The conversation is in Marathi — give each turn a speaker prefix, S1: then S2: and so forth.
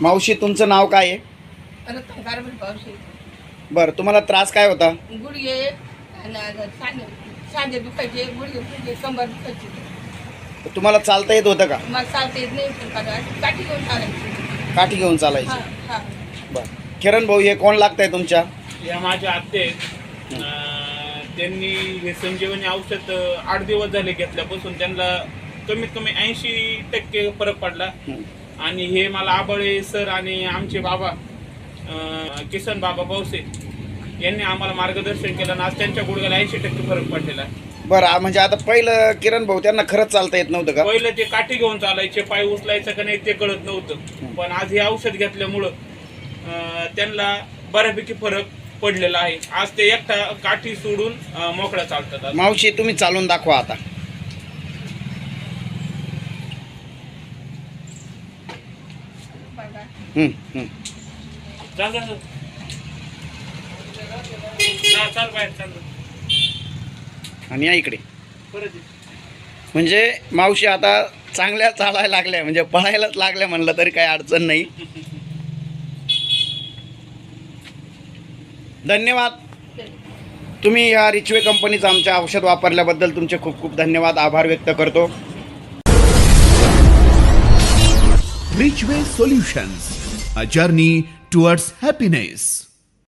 S1: मावशी तुमचं नाव काय आहे? बरं तुम्हाला त्रास काय होता?
S2: गुडघे दुखायचे कंबर दुखायची
S1: तुम्हाला चालता येत होतं का?
S2: चालता येत नाही पण काढा. अशी काठी घेऊन चालायची.
S1: काठी घेऊन
S2: हा
S1: चालायची.
S2: हा
S1: बरं. किरण भाऊ हे कोण लागतंय तुमच्या?
S3: या माझ्या आत्ते आहेत. अं, त्यांनी हे संजीवनी औषध अं, आठ दिवस झाले घेतल्यापासून त्यांना कमीत कमी ऐंशी टक्के फरक पडला.
S1: हं.
S3: आणि हे मला आबळे सर आणि आमचे बाबा किसन बाबा पावसे यांनी आम्हाला मार्गदर्शन केलं आणि आज त्यांच्या गुडघ्याला ऐंशी टक्के फरक पडलेला आहे.
S1: बरं म्हणजे आता पहिलं किरण भाऊ त्यांना खरंच चालता येत नव्हतं का?
S3: पहिलं ते काठी घेऊन चालायचे पाय उचलायचं का नाही ते कळत नव्हतं. पण आज हे औषध घेतल्यामुळं अं, त्यांना बऱ्यापैकी फरक पडलेला आहे. आज ते एकटा काठी सोडून अं, मोकळा चालतात आज.
S1: मावशी तुम्ही चालून दाखवा आता.
S2: बघा.
S3: चाल चाल चाल. चाल चाल बाहेर चाल
S1: आणि या इकडे
S3: परत ये.
S1: म्हणजे मावशी आता चांगल्या चालायला लागल्या म्हणजे पळायलाच लागल्या म्हणलं तरी काही अडचण नाही धन्यवाद तुम्ही या रिचवे कंपनीचं आमच्या औषध वापरल्याबद्दल तुमचे खूप खूप धन्यवाद आभार व्यक्त करतो
S4: Richway Solutions, a journey towards happiness.